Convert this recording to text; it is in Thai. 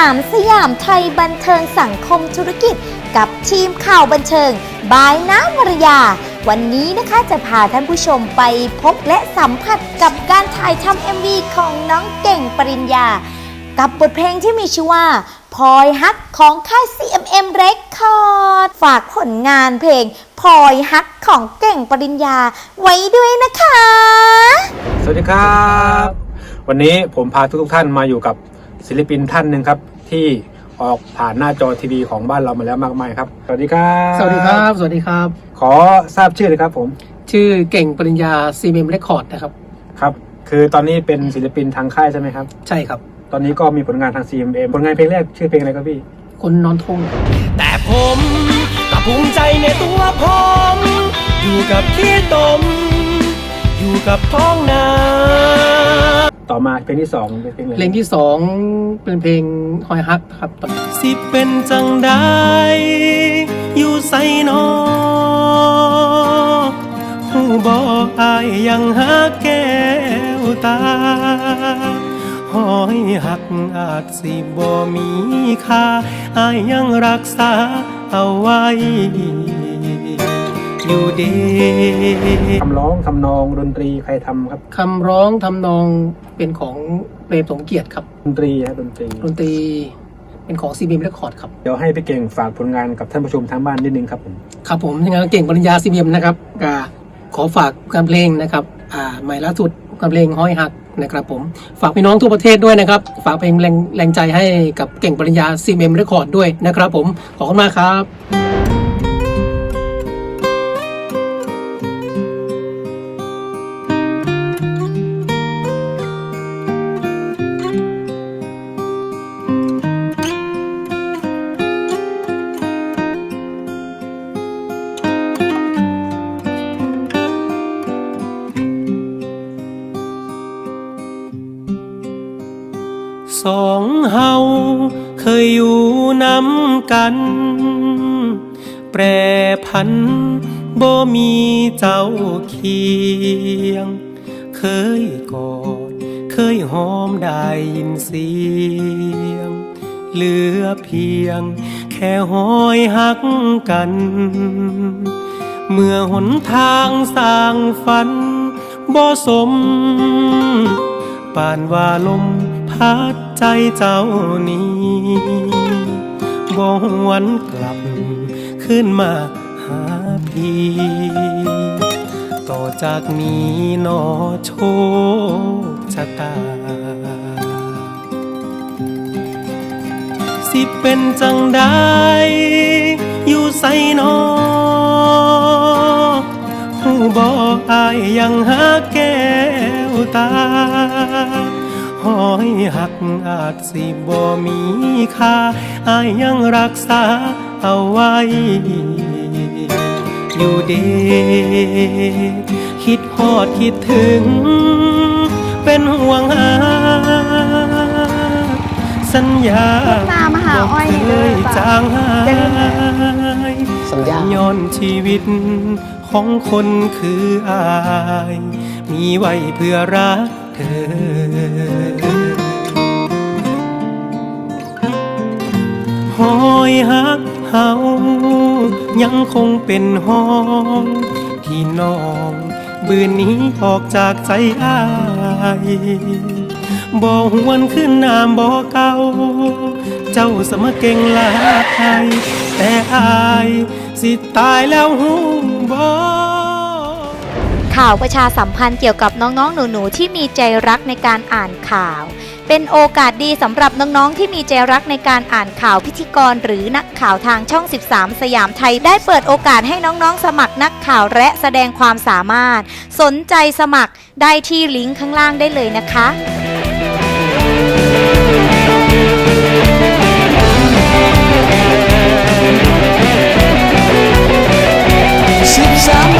3สยามไทยบันเทิงสังคมธุรกิจ กับทีมข่าวบันเทิง บายน้ำวรยา วันนี้นะคะจะพาท่านผู้ชมไปพบและสัมผัสกับการถ่ายทำ MV ของน้องเก่งปริญญา กับบทเพลงที่มีชื่อว่าพลอยฮักของค่าย CMM Record ฝากผลงานเพลงพลอยฮักของเก่งปริญญาไว้ด้วยนะคะ สวัสดีครับ วันนี้ผมพาทุกๆท่านมาอยู่กับ ศิลปินท่านหนึ่งครับ ที่ออกผ่านหน้าจอทีวีของบ้านเรามาแล้วมากมายครับ สวัสดีครับสวัสดีครับ สวัสดีครับ ขอทราบชื่อเลยครับผม ชื่อเก่งปริญญาซีเมมเรคคอร์ดนะครับ ครับ คือตอนนี้เป็นศิลปินทางค่ายใช่ไหมครับ ใช่ครับ ตอนนี้ก็มีผลงานทาง CMM ผลงานเพลงแรกชื่อเพลงอะไรครับพี่ คนนอนทุ่งแต่ผมก็ภูมิใจในตัวผม อยู่กับขี้ตม อยู่กับท้องนา ต่อมาเพลงที่สองเป็นเพลงอะไรเพลงที่สองเป็นเพลงฮอยฮักครับสิเป็นจังได้อยู่ใส่นอหูบออายยังหาแก้วตาหอยหักอาจสิบ่มีค่าอายยังรักษาเอาไว้ อยู่เดี คำร้องทำนองดนตรีใครทำครับคำร้องทำนองเป็นของเปรมสมเกียรติครับ ดนตรีฮะดนตรี ดนตรีเป็นของซีเมมเรคคอร์ดครับ เดี๋ยวให้พี่เก่งฝากผลงานกับท่านผู้ชมทางบ้านนิดนึงครับผมครับผมยังไงเก่งปริญญาซีเมมนะครับก็ขอฝากการเพลงนะครับอ่าใหม่ล่าสุดการเพลงห้อยหักนะครับผมฝากพี่น้องทั่วประเทศด้วยนะครับ ฝากเพลงแรงแรงใจให้กับเก่งปริญญาซีเมมเรคคอร์ดด้วยนะครับผมขอบคุณมากครับ สองเฮาเคยอยู่น้ำกัน แปรพันบ่มีเจ้าเคียง เคยกอดเคยหอมได้ยินเสียง เหลือเพียงแค่หอยหักกัน เมื่อหนทางสร้างฝันบ่สมปานว่าลม พัดใจเจ้านี้บ่หวนกลับขึ้นมาหาพี่ต่อจากนี้นอโชคชะตา สิเป็นจังได้อยู่ใส่นอหูบออายยังหาแก้วตา หอยหักอาจสิบ่มีค่าอายยังรักษาเอาไว้ อยู่เดคิดฮอดคิดถึง เป็นห่วงหาสัญญาตามหาอ้อยบ่เคยจางหายสัญญาย้อนชีวิตของคนคืออาย มีไว้เพื่อรักเธอหอยหักเฮายังคงเป็นห้องที่น้องบืนนี้ออกจากใจอายบ่หวนขึ้นนามบ่เก่า เจ้าสมเก่งลายแต่อาย สิตายแล้วหูบ่ ข่าวประชาสัมพันธ์เกี่ยวกับน้องๆ หนูๆ ที่มีใจรักในการอ่านข่าว เป็นโอกาสดีสำหรับน้องๆ ที่มีใจรักในการอ่านข่าวพิธีกร หรือนักข่าวทางช่อง 13 สยามไทย ได้เปิดโอกาสให้น้องๆ สมัครนักข่าวและแสดงความสามารถ สนใจสมัครได้ที่ลิงก์ข้างล่างได้เลยนะคะสิบสาม